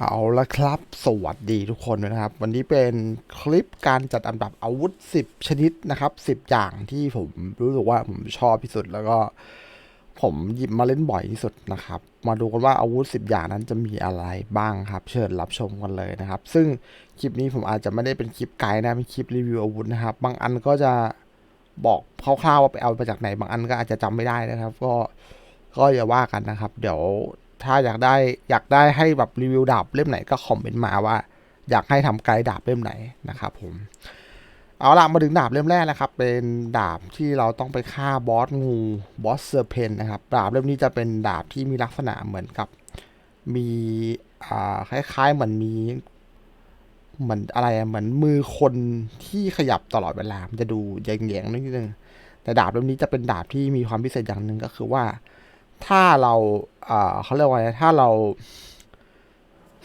เอาละครับ สวัสดีทุกคนนะครับ วันนี้เป็นคลิปการจัดอันดับอาวุธ 10 ชนิดนะครับ 10 อย่างที่ผมรู้สึกว่าผมชอบที่สุด แล้วก็ผมหยิบมาเล่นบ่อยที่สุดนะครับ มาดูกันว่าอาวุธ 10 อย่างนั้นจะมีอะไรบ้างครับ เชิญรับชมกันเลยนะครับ ซึ่งคลิปนี้ผมอาจจะไม่ได้เป็นคลิปไกด์นะเป็นคลิปรีวิวอาวุธนะครับ บางอันก็จะบอกคร่าวๆว่าไปเอามาจากไหน บางอันก็อาจจะจำไม่ได้นะครับ ก็ก็อย่าว่ากันนะครับ เดี๋ยว ถ้าอยากได้อยากได้ให้แบบรีวิวดาบเล่มไหนก็คอมเมนต์มาว่า อยากให้ทำไกด์ดาบเล่มไหนนะครับผมเอาละมาถึงดาบเล่มแรกนะครับ เป็นดาบที่เราต้องไปฆ่าบอสงูบอสเซอร์เพนนะครับดาบเล่มนี้จะเป็นดาบที่มีลักษณะเหมือนกับ มีอ่าคล้ายๆเหมือนมีเหมือนอะไรเหมือนมือคนที่ขยับตลอดเวลามันจะดูแยงๆนิดนึงแต่ดาบเล่มนี้จะเป็นดาบที่มีความพิเศษอย่างหนึ่งก็คือว่า ถ้าเราเขาเรียกว่าไงถ้าเรา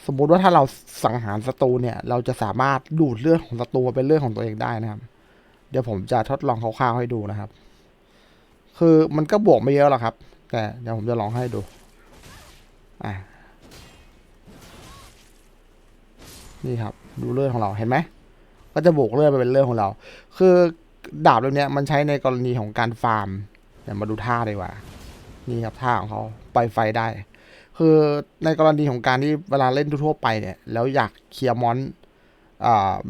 สมมุติว่าถ้าเราสังหารศัตรูเนี่ย เราจะสามารถดูดเลือดของศัตรูมาเป็นเลือดของตัวเองได้นะครับ เดี๋ยวผมจะทดลองคร่าวๆให้ดูนะครับ คือมันก็บวกไม่เยอะหรอกครับ แต่เดี๋ยวผมจะลองให้ดู อะนี่ครับ ดูเลือดของเราเห็นไหมก็จะบวกเลือดไปเป็นเลือดของเรา คือดาบเล่มนี้มันใช้ในกรณีของการฟาร์มเดี๋ยวมาดูท่าดีกว่า นี่ครับท่าของเขาปล่อยไฟได้ คือในกรณีของการที่เวลาเล่นทั่วไปเนี่ยแล้วอยากเคลียร์มอนอ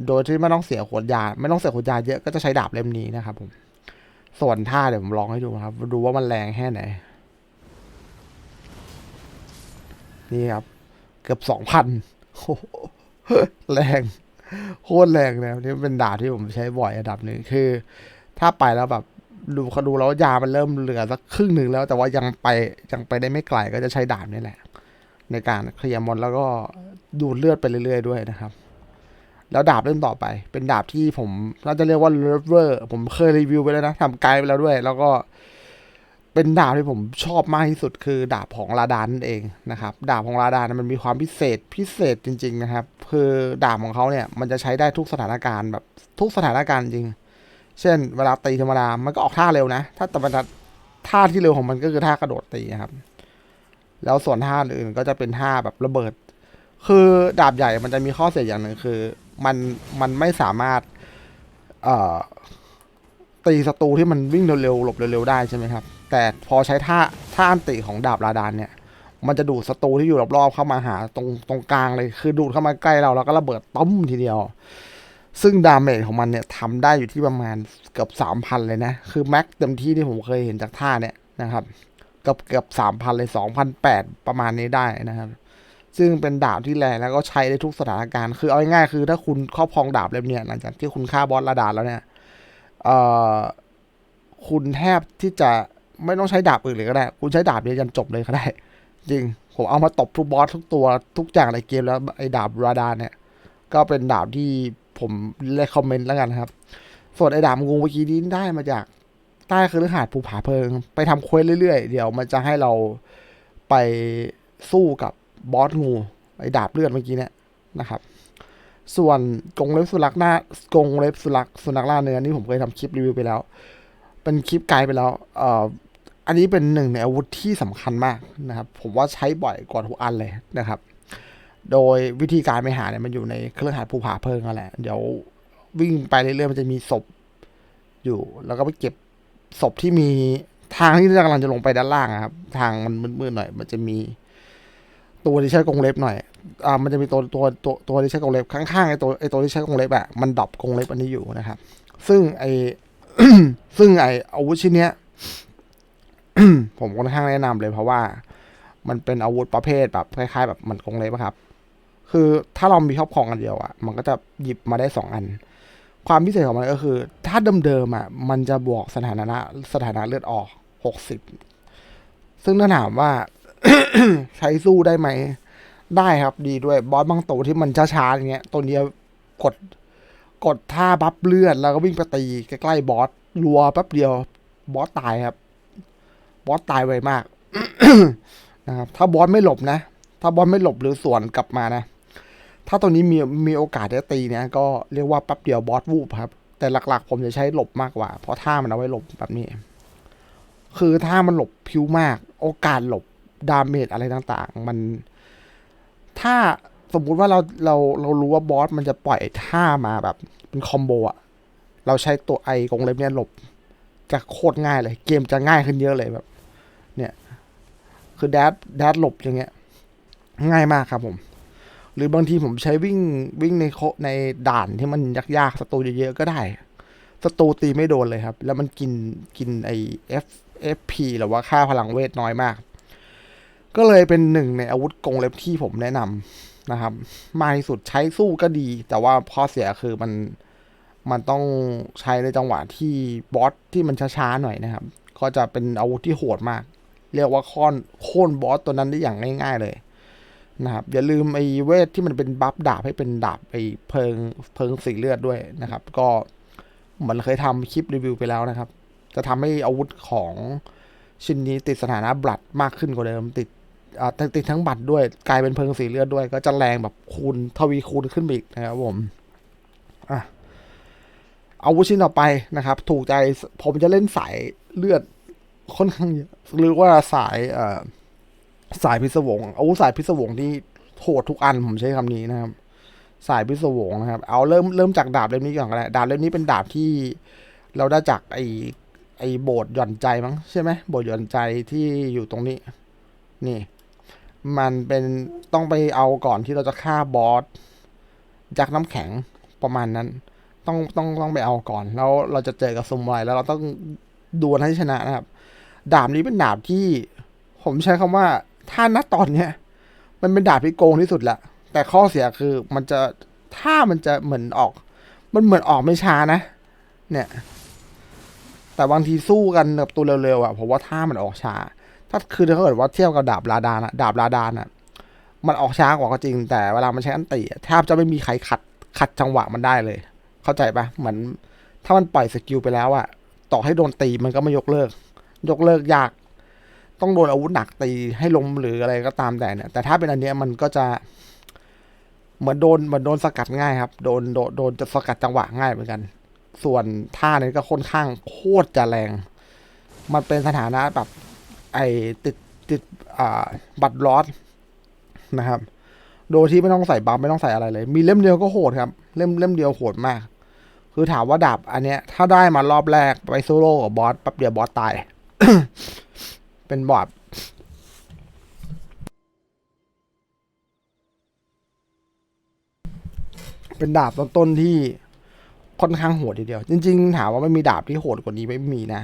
โดยที่ไม่ต้องเสียขวดยา ไม่ต้องเสียขวดยาเยอะก็จะใช้ดาบเล่มนี้นะครับผมส่วนท่าเดี๋ยวผมลองให้ดูครับดูว่ามันแรงแค่ไหนนี่ครับ เกือบสองพันแรงโคตรแรงเลยนี่เป็นดาบที่ผมใช้บ่อยระดับหนึ่งคือ ถ้าไปแล้วแบบ ดูเขาดูแล้วยามันเริ่มเหลือสักครึ่งหนึ่งแล้ว แต่ว่ายังไปยังไปได้ไม่ไกลก็จะใช้ดาบนี่แหละ ในการเคลียร์มอนแล้วก็ดูดเลือดไปเรื่อยๆด้วยนะครับ แล้วดาบเล่มต่อไป เป็นดาบที่ผมน่าจะเรียกว่าเลเวอร์ผมเคยรีวิวไปแล้วนะทำไกด์ไปแล้วด้วย แล้วก็เป็นดาบที่ผมชอบมากที่สุดคือ ดาบของลาดานนั่นเองนะครับ ดาบของลาดานมันมีความพิเศษพิเศษจริง ๆ นะครับ คือดาบของเขาเนี่ยมันจะใช้ได้ทุกสถานการณ์แบบทุกสถานการณ์จริง เช่น เวลาตีธรรมดา มันก็ออกท่าเร็วนะ ถ้าแต่มันท่าที่เร็วของมันก็คือท่ากระโดดตีครับ แล้วส่วนท่าอื่นก็จะเป็นท่าแบบระเบิด คือดาบใหญ่มันจะมีข้อเสียอย่างหนึ่งคือ มันมันไม่สามารถ เอ่อ ตีศัตรูที่มันวิ่งเร็วๆหลบเร็วๆได้ใช่ไหมครับ แต่พอใช้ท่าท่าอันติของดาบลาดานเนี่ย มันจะดูดศัตรูที่อยู่รอบๆเข้ามาหาตรงตรงกลางเลย คือดูดเข้ามาใกล้เราแล้วก็ระเบิดต้มทีเดียว ซึ่งดาเมจของมันเนี่ยทำได้อยู่ที่ประมาณเกือบสามพันเลยนะ คือแม็กเต็มที่ที่ผมเคยเห็นจากท่าเนี่ยนะครับเกือบเกือบสามพันเลยสองพันแปดประมาณนี้ได้นะครับ ซึ่งเป็นดาบที่แรงแล้วก็ใช้ได้ทุกสถานการณ์ คือเอาง่ายๆคือถ้าคุณครอบครองดาบเล่มเนี่ยหลังจากที่คุณฆ่าบอสระดานแล้วเนี่ยเอ่อคุณแทบที่จะไม่ต้องใช้ดาบอื่นเลยก็ได้ คุณใช้ดาบเนี้ยันจบเลยก็ได้ จริง ผมเอามาตบทุกบอสทุกตัวทุกอย่างในเกมแล้วไอ้ดาบราดานเนี่ย ก็เป็นดาบที่ ผมเลคคอมเมนต์แล้วกันครับ ส่วนไอ้ดาบงูเมื่อกี้นี้ได้มาจากใต้คือหาดภูผาเพิง ไปทำเควสเรื่อยๆ เดี๋ยวมันจะให้เราไปสู้กับบอสงู ไอ้ดาบเลือดเมื่อกี้เนี่ยนะครับ ส่วนกงเล็บสุนัขหน้ากงเล็บสุนัขสุนัขล่าเนื้อนี่ผมเคยทำคลิปรีวิวไปแล้ว เป็นคลิปไกด์ไปแล้วเอ่ออันนี้เป็นหนึ่งในอาวุธที่สำคัญมากนะครับ ผมว่าใช้บ่อยกว่าทุกอันเลยนะครับ โดยวิธีการไปหาเนี่ยมันอยู่ในเครื่องหาภูผาเพิงนั่นแหละ เดี๋ยววิ่งไปเรื่อยๆมันจะมีศพอยู่ แล้วก็ไปเก็บศพที่มีทางที่กำลังจะลงไปด้านล่างครับ ทางมันมืดๆหน่อย มันจะมีตัวที่ใช้กรงเล็บหน่อย อ่า มันจะมีตัวตัวตัวตัวที่ใช้กรงเล็บข้างๆไอ้ตัวไอ้ตัวที่ใช้กรงเล็บอะมันดรอปกรงเล็บอันนี้อยู่นะครับ ซึ่งไอซึ่งไออาวุธชิ้นเนี้ยผมค่อนข้างแนะนำเลยเพราะว่า มันเป็นอาวุธประเภทแบบคล้ายๆ แบบมันกรงเล็บครับ คือถ้าเรามีครอบครองอันเดียวอะมันก็จะหยิบมาได้สองอัน ความพิเศษของมันก็คือ ถ้าเดิมๆอะ มันจะบวกสถานะสถานะเลือดออกหกสิบซึ่งถ้าถามว่าใช้สู้ได้ไหม ได้ครับดีด้วยบอสบางตัวที่มันช้าๆอย่างเงี้ยตัวเนี้ยกดกดท่าบัฟเลือด แล้วก็วิ่งไปตีใกล้ๆบอสรัวแป๊บเดียว บอสตายครับ บอสตายไวมากนะครับ ถ้าบอสไม่หลบนะ ถ้าบอสไม่หลบหรือสวนกลับมานะ ถ้าตัวนี้มีมีโอกาสได้ตีเนี่ยก็เรียกว่าแป๊บเดียวบอสวูบครับ แต่หลักๆ ผมจะใช้หลบมากกว่า เพราะท่ามันเอาไว้หลบแบบนี้ คือถ้ามันหลบพิวมาก โอกาสหลบดาเมจอะไรต่างๆ มัน ถ้าสมมุติว่าเราเราเรารู้ว่าบอสมันจะปล่อยท่ามาแบบเป็นคอมโบอะเราใช้ตัวไอกรงเล็บเนี่ยหลบจะโคตรง่ายเลย เกมจะง่ายขึ้นเยอะเลยแบบ เนี่ย คือแดดแดดหลบอย่างเงี้ย ง่ายมากครับผม หรือบางทีผมใช้วิ่งวิ่งในโคในด่านที่มันยากๆศัตรูเยอะๆก็ได้ศัตรูตีไม่โดนเลยครับ แล้วมันกินกินไอ F FP หรือว่าค่าพลังเวทน้อยมาก ก็เลยเป็นหนึ่งในอาวุธกงเล็บที่ผมแนะนำนะครับมากที่สุดใช้สู้ก็ดี แต่ว่าข้อเสียคือมันมันต้องใช้ในจังหวะที่บอสที่มันช้าๆหน่อยนะครับ ก็จะเป็นอาวุธที่โหดมาก เรียกว่าค้อนโค่นบอสตัวนั้นได้อย่างง่าย ๆ เลย นะครับอย่าลืมไอ้เวทที่มันเป็นบัฟดาบให้เป็นดาบไอ้เพิงเพิงสีเลือดด้วยนะครับ ก็เหมันเคยทำคลิปรีวิวไปแล้วนะครับ จะทำให้อาวุธของชิ้นนี้ติดสถานะบลัดมากขึ้นกว่าเดิม ติดอ่าติดทั้งบัตรด้วยกลายเป็นเพิงสีเลือดด้วย ก็จะแรงแบบคูณทวีคูณขึ้นไปอีกนะครับผมอะอาวุธชิ้นต่อไปนะครับ ถูกใจผมจะเล่นสายเลือดค่อนข้างเยอะหรือว่าสายเอ่อ สายพิศวงอาวุธสายพิศวงที่โหดทุกอันผมใช้คำนี้นะครับ สายพิศวงนะครับ เอาเริ่มเริ่มจากดาบเล่มนี้ก่อนก็ได้ดาบเล่มนี้เป็นดาบที่เราได้จากไอไอโบสถ์หย่อนใจมั้งใช่ไหมโบสถ์หย่อนใจที่อยู่ตรงนี้ นี่ มันเป็นต้องไปเอาก่อนที่เราจะฆ่าบอสจากน้ำแข็งประมาณนั้น ต้องต้องต้องไปเอาก่อน แล้วเราจะเจอกับสมุไรแล้วเราต้องดวลให้ชนะนะครับ ดาบนี้เป็นดาบที่ ผมใช้คำว่า ถ้าณตอนเนี้ย มันเป็นดาบที่โกงที่สุดละแต่ข้อเสียคือมันจะถ้ามันจะเหมือนออก มันเหมือนออกไม่ช้านะ เนี่ย แต่บางทีสู้กันแบบตัวเร็วๆอะผมว่าถ้ามันออกช้า ถ้าคือถ้าเกิดว่าเทียบกับดาบลาดานะดาบลาดานอะมันออกช้ากว่าก็จริง แต่เวลามันใช้อันติอะแทบจะไม่มีใครขัดขัดจังหวะมันได้เลย เข้าใจปะเหมือนถ้ามันปล่อยสกิลไปแล้วอะต่อให้โดนตีมันก็ไม่ยกเลิก ยกเลิกยาก ต้องโดนอาวุธหนักตีให้ล้มหรืออะไรก็ตามแต่เนี่ย แต่ถ้าเป็นอันเนี้ยมันก็จะ เหมือนโดนเหมือนโดนสกัดง่ายครับ โดนโดนโดนจะสกัดจังหวะง่ายเหมือนกัน ส่วนท่านี้ก็ค่อนข้างโคตรจะแรง มันเป็นสถานะแบบไอติดติดอ่าบัตรลอสนะครับ โดยที่ไม่ต้องใส่บัฟไม่ต้องใส่อะไรเลย มีเล่มเดียวก็โหดครับ เล่มเล่มเดียวโหดมาก คือถามว่าดาบอันเนี้ย ถ้าได้มารอบแรกไปโซโล่กับบอสแป๊บเดียวบอสตาย เป็นบอสเป็นดาบต้นๆที่ค่อนข้างโหดทีเดียว จริงๆถามว่าไม่มีดาบที่โหดกว่านี้ไม่มีนะ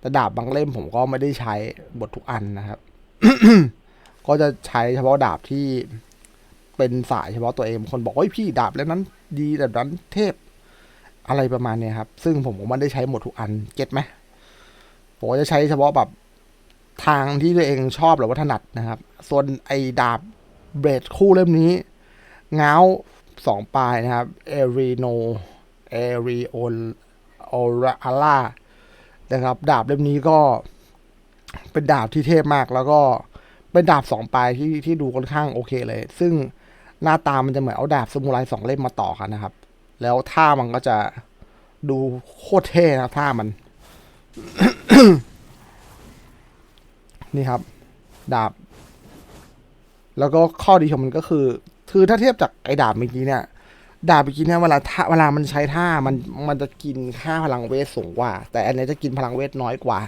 แต่ดาบบางเล่มผมก็ไม่ได้ใช้บททุกอันนะครับ ก็จะใช้เฉพาะดาบที่เป็นสายเฉพาะตัวเองคนบอกว่าพี่ดาบเล่มนั้น ดีแบบนั้นเทพอะไรประมาณเนี้ยครับ ซึ่งผมก็ไม่ได้ใช้หมดทุกอันเก็ตไหมผมจะใช้เฉพาะแบบ ทางที่ตัวเองชอบหรือว่าถนัดนะครับ ส่วนไอ้ดาบเบรดคู่เล่มนี้เงาสองปลายนะครับเอรีโนเอรีโอโอราล่านะครับ ดาบเล่มนี้ก็เป็นดาบที่เทพมากแล้วก็เป็นดาบสองปลายที่ที่ดูค่อนข้างโอเคเลย ซึ่งหน้าตามันจะเหมือนเอาดาบสมุไรสองเล่มมาต่อกันนะครับ แล้วท่ามันก็จะดูโคตรเท่นะท่ามัน นี่ครับ ดาบ แล้วก็ข้อดีของมันก็คือ คือถ้าเทียบจากไอ้ดาบเมื่อกี้เนี่ย ดาบเมื่อกี้เนี่ยเวลาท่าเวลามันใช้ท่ามันมันจะกินค่าพลังเวทสูงกว่า แต่อันนี้จะกินพลังเวทน้อยกว่า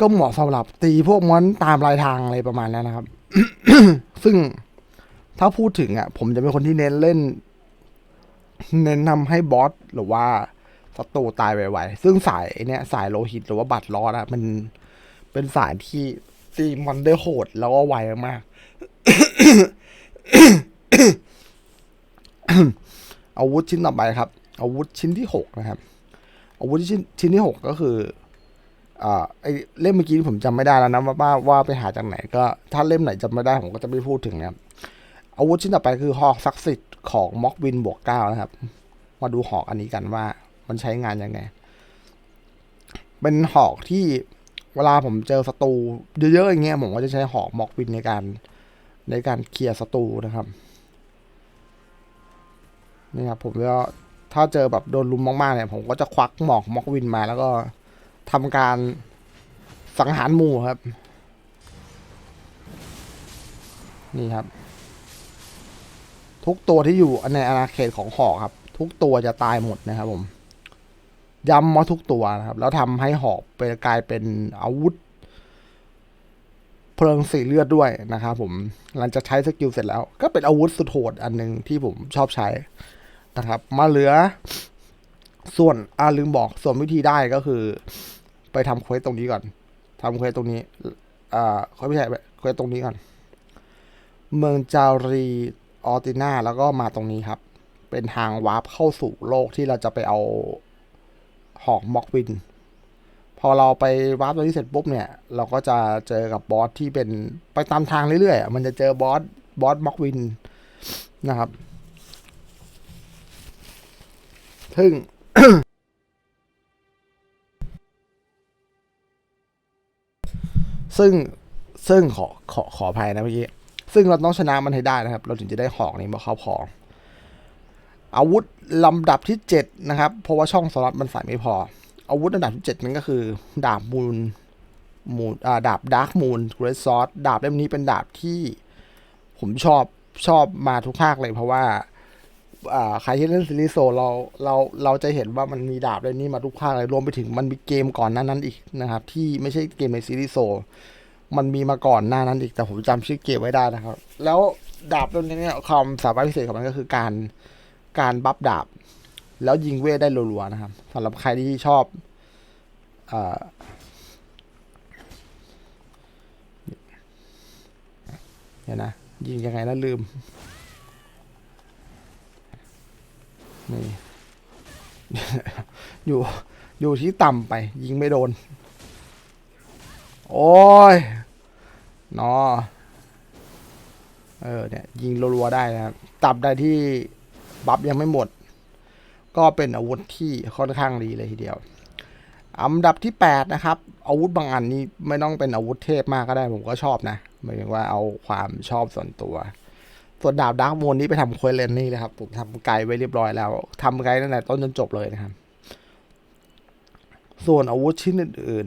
ก็เหมาะสำหรับตีพวกมอนตามรายทางอะไรประมาณนั้นนะครับ ซึ่งถ้าพูดถึงอะ ผมจะเป็นคนที่เน้นเล่น เน้นทำให้บอสหรือว่าศัตรูตายไวๆซึ่งสายเนี้ยสายโลหิตหรือว่าบัตรลอดอะมัน เป็นสายที่ตีมอนได้โหดแล้วก็ไวมาก อาวุธชิ้นต่อไปครับ อาวุธชิ้นที่หกนะครับ อาวุธชิ้นชิ้นที่หกก็คืออ่าไอเล่มเมื่อกี้ผมจำไม่ได้แล้วนะว่าว่าว่าไปหาจากไหน ก็ถ้าเล่มไหนจำไม่ได้ผมก็จะไม่พูดถึงนะครับอาวุธชิ้นต่อไปคือหอกศักดิ์สิทธิ์ของม็อกวินบวกเก้านะครับ มาดูหอกอันนี้กันว่ามันใช้งานยังไง เป็นหอกที่ เวลาผมเจอศัตรูเยอะๆอย่างเงี้ยผมก็จะใช้หอกมอกวินในการในการเคลียร์ศัตรูนะครับนี่ครับผมก็ถ้าเจอแบบโดนลุมมากๆเนี่ย ผมก็จะควักหมอกมอกวินมา แล้วก็ทำการสังหารหมู่ครับ นี่ครับ ทุกตัวที่อยู่ในอาณาเขตของหอกครับ ทุกตัวจะตายหมดนะครับผม ย้ำว่าทุกตัวนะครับ แล้วทำให้หอกเป็นกลายเป็นอาวุธ เพลิงสีเลือดด้วยนะครับผมหลังจากใช้สกิลเสร็จแล้ว ก็เป็นอาวุธสุดโหดอันหนึ่งที่ผมชอบใช้นะครับ มาเหลือ ส่วนอ่าลืมบอกส่วนวิธีได้ก็คือ ไปทำเควสตรงนี้ก่อนทำเควสตรงนี้อ่าเขาไม่ใช่เควสตรงนี้ก่อน เมืองจารีออตินาแล้วก็มาตรงนี้ครับ เป็นทางวาร์ปเข้าสู่โลกที่เราจะไปเอา หอกม็อกวิน พอเราไปวาร์ปตรงนี้เสร็จปุ๊บเนี่ย เราก็จะเจอกับบอสที่เป็นไปตามทางเรื่อยๆ มันจะเจอบอสบอสม็อกวินนะครับ ซึ่งซึ่งซึ่งขอขอขออภัยนะเมื่อกี้ ซึ่งเราต้องชนะมันให้ได้นะครับ เราถึงจะได้ของนี้มาเข้าพอง อาวุธลำดับที่เจ็ดนะครับ เพราะว่าช่องสล็อตมันใส่ไม่พอ อาวุธอันดับที่เจ็ดนั่นก็คือ ดาบมูลมูลดาบดาร์กมูลเกรซอสดาบเล่มนี้เป็นดาบที่ผมชอบชอบมาทุกภาคเลย เพราะว่าใครที่เล่นซีรีส์โซลเราเราเราจะเห็นว่ามันมีดาบเล่มนี้มาทุกภาคเลยรวมไปถึงมันมีเกมก่อนหน้านั้นอีกนะครับ ที่ไม่ใช่เกมในซีรีส์โซลมันมีมาก่อนหน้านั้นอีกแต่ผมจำชื่อเกมไว้ได้นะครับ แล้วดาบตัวนี้เนี่ยความสามารถพิเศษของมันก็คือการ การบัฟดาบ แล้วยิงเวทได้รัวๆนะครับสำหรับใครที่ชอบเอ่อเดี๋ยวนะ ยิงยังไงนะลืม นี่ อยู่ อยู่ที่ต่ำไป ยิงไม่โดน โอ้ยนอเออเนี่ย ยิงรัวๆได้นะครับ ตับได้ที่ บัฟยังไม่หมด ก็เป็นอาวุธที่ค่อนข้างดีเลยทีเดียวอันดับที่ 8 นะครับ อาวุธบางอันนี้ไม่ต้องเป็นอาวุธเทพมากก็ได้ผมก็ชอบนะหมายถึงว่าเอาความชอบส่วนตัว ส่วนดาบดาร์กโมนนี้ไปทำควสเลนนี่เลยครับผมทำไกลไว้เรียบร้อยแล้วทำไกลตั้งแต่ต้นจนจบเลยนะครับ ส่วนอาวุธชิ้นอื่น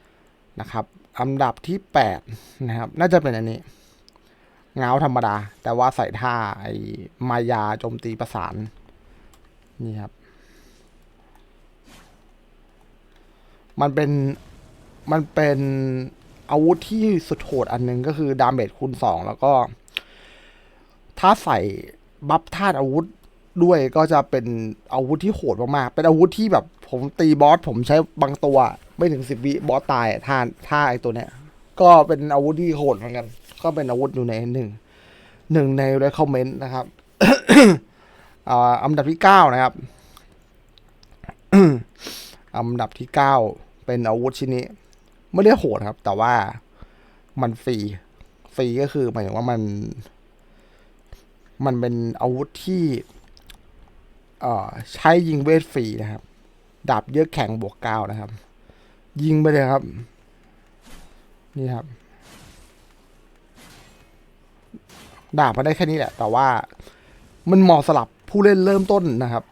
ๆนะครับอันดับที่ 8 นะครับ น่าจะเป็นอันนี้ งาธรรมดา แต่ว่าใส่ท่าไอ้มายาโจมตีประสาน นี่ครับ มันเป็นมันเป็นอาวุธที่สุดโหดอันหนึ่งก็คือดาเมจคูณสองแล้วก็ ถ้าใส่บัฟธาตุอาวุธด้วยก็จะเป็นอาวุธที่โหดมากๆ เป็นอาวุธที่แบบผมตีบอสผมใช้บางตัว ไม่ถึงสิบวิบอสตายท่าท่าไอตัวเนี้ย ก็เป็นอาวุธที่โหดเหมือนกัน ก็เป็นอาวุธอยู่ในหนึ่งหนึ่งใน recommend นะครับอันดับที่เก้านะครับอันดับที่เก้าเป็นอาวุธชิ้นนี้ ไม่ได้โหดครับ แต่ว่ามันฟรี ฟรีก็คือหมายถึงว่ามัน มันเป็นอาวุธที่เอ่อใช้ยิงเวทฟรีนะครับ ดาบเยอะแข็งบวกเก้านะครับ ยิงไปเลยครับ นี่ครับ ดาบมาได้แค่นี้แหละ แต่ว่ามันเหมาะสำหรับผู้เล่นเริ่มต้นนะครับ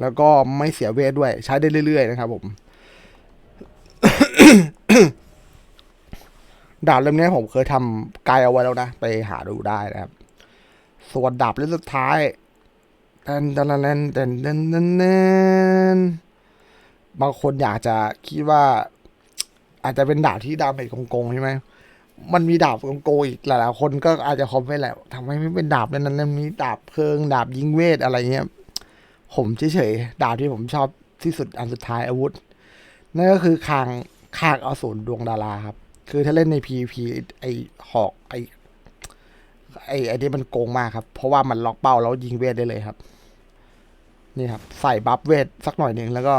แล้วก็ไม่เสียเวทด้วย ใช้ได้เรื่อย ๆ นะครับผม ดาบเล่มนี้ผมเคยทำไกลเอาไว้แล้วนะ ไปหาดูได้นะครับ ส่วนดาบเล่มสุดท้ายแตนแตนแตนแตนแตนแตนแตนบางคนอยากจะคิดว่า อาจจะเป็นดาบที่ดาเมจโกงๆใช่ไหม มันมีดาบโกงๆอีกหลายๆคนก็อาจจะคอมเมนต์แหละทำไมไม่เป็นดาบนั้นนั้นมีดาบเพลิง ดาบยิงเวทอะไรเงี้ย ผมเฉยๆ ดาบที่ผมชอบที่สุดอันสุดท้ายอาวุธ นั่นก็คือคางคางอสูรดวงดาราครับ คือถ้าเล่นใน PVP ไอหอกไอไอไอที่มันโกงมากครับ เพราะว่ามันล็อกเป้าแล้วยิงเวทได้เลยครับ นี่ครับ ใส่บัฟเวทสักหน่อยหนึ่งแล้วก็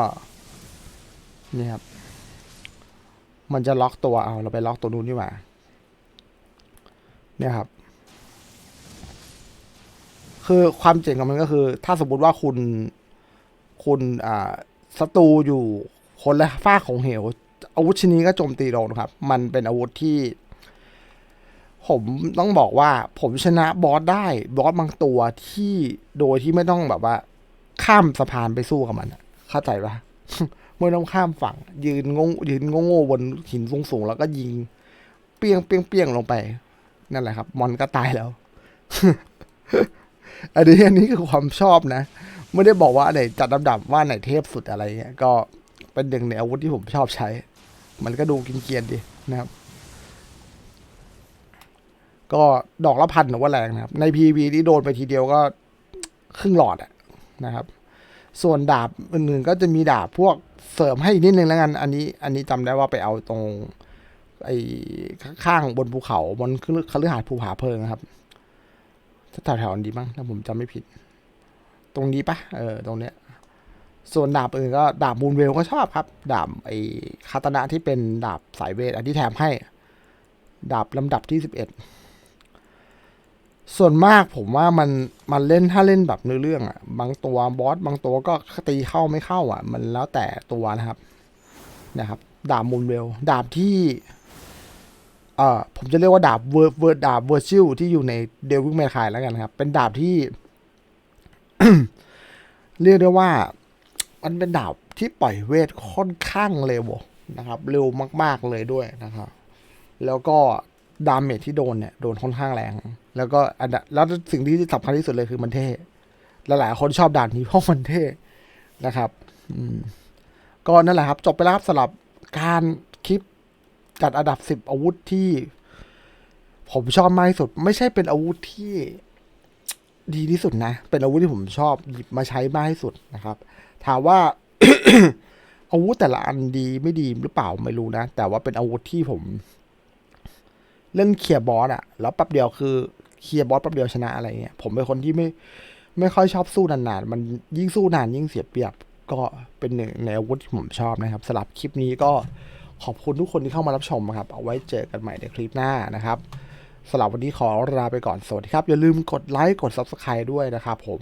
นี่ครับ มันจะล็อกตัวเอาเราไปล็อกตัวนู้นดีกว่า เนี่ยครับ คือความเจ๋งของมันก็คือ ถ้าสมมติว่าคุณ คุณอ่าศัตรูอยู่คนละฝ้าของเหว อาวุธชิ้นนี้ก็โจมตีโดนครับ มันเป็นอาวุธที่ ผมต้องบอกว่า ผมชนะบอสได้ บอสบางตัวที่โดยที่ไม่ต้องแบบว่า ข้ามสะพานไปสู้กับมันเข้าใจปะไม่ต้องข้ามฝั่ง ยืนงงยืนงงบนหินสูงๆแล้วก็ยิง เปี้ยงเปี้ยงเปียงลงไป นั่นแหละครับ มอนก็ตายแล้ว อันนี้อันนี้คือความชอบนะ ไม่ได้บอกว่าไหนจัดลำดับว่าไหนเทพสุดอะไรเงี้ย ก็เป็นหนึ่งในอาวุธที่ผมชอบใช้ มันก็ดูกินเกียนดีนะครับ ก็ดอกละพันหรือว่าแรงนะครับ ใน PV ที่โดนไปทีเดียวก็ครึ่งหลอดอะนะครับ ส่วนดาบอื่นๆก็จะมีดาบพวกเสริมให้อีกนิดนึงแล้วกัน อันนี้ อันนี้จำได้ว่าไปเอาตรง ไอ้ข้างบนภูเขาบนคฤหาสน์ภูผาเพลิงนะครับแถวๆนี้มั้งถ้าผมจำไม่ผิด ตรงนี้ปะเออตรงเนี้ย ส่วนดาบอื่นก็ดาบมูลเวลก็ชอบครับ ดาบไอ้คาตนะที่เป็นดาบสายเวทอันที่แถมให้ ดาบลำดับที่สิบเอ็ดส่วนมากผมว่ามันมันเล่นถ้าเล่นแบบเนื้อเรื่องอะบางตัวบอสบางตัวก็ตีเข้าไม่เข้าอะ มันแล้วแต่ตัวนะครับนะครับ ดาบมูลเวลดาบที่ เอ่อผมจะเรียกว่าดาบเวอร์เวอร์ดาบเวอร์ชิลที่อยู่ในเดวิลแมนคายแล้วกันครับ เป็นดาบที่ เรียกได้ว่า มันเป็นดาบที่ปล่อยเวทค่อนข้างเร็วนะครับ เร็วมาก ๆเลยด้วยนะครับ แล้วก็ดาเมจที่โดนเนี่ยโดนค่อนข้างแรง แล้วก็อันแล้วสิ่งที่สำคัญที่สุดเลยคือมันเท่หลายๆคนชอบด่านนี้เพราะมันเท่นะครับอืมก็นั่นแหละครับ จบไปแล้วครับสำหรับการคลิป จัดอันดับสิบอาวุธที่ ผมชอบมากที่สุด ไม่ใช่เป็นอาวุธที่ดีที่สุดนะ เป็นอาวุธที่ผมชอบหยิบมาใช้มากที่สุดนะครับ ถามว่า อาวุธแต่ละอันดีไม่ดีหรือเปล่าไม่รู้นะ แต่ว่าเป็นอาวุธที่ผม เล่นเคลียร์บอสอะแล้วแป๊บเดียวคือเคลียร์บอสแป๊บเดียวชนะอะไรเงี้ยผมเป็นคนที่ไม่ ไม่ค่อยชอบสู้นานๆมันยิ่งสู้นานยิ่งเสียเปรียบ ก็เป็นหนึ่งในอาวุธที่ผมชอบนะครับสำหรับคลิปนี้ก็ ขอบคุณทุกคนที่เข้ามารับชมนะครับ เอาไว้เจอกันใหม่ในคลิปหน้านะครับสำหรับวันนี้ขอลาไปก่อน สวัสดีครับ อย่าลืมกดไลค์ กด Subscribe ด้วยนะครับผม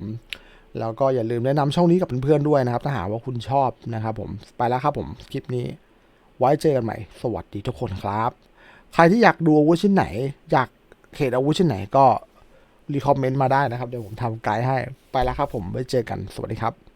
แล้วก็อย่าลืมแนะนำช่องนี้กับเพื่อนๆด้วยนะครับ ถ้าหากว่าคุณชอบนะครับผม ไปแล้วครับผมคลิปนี้ ไว้เจอกันใหม่ สวัสดีทุกคนครับ ใครที่อยากดูอาวุธชิ้นไหน อยากเห็นอาวุธชิ้นไหนก็รีคอมเมนต์มาได้นะครับ เดี๋ยวผมทำไกด์ให้ ไปแล้วครับผม ไว้เจอกัน สวัสดีครับ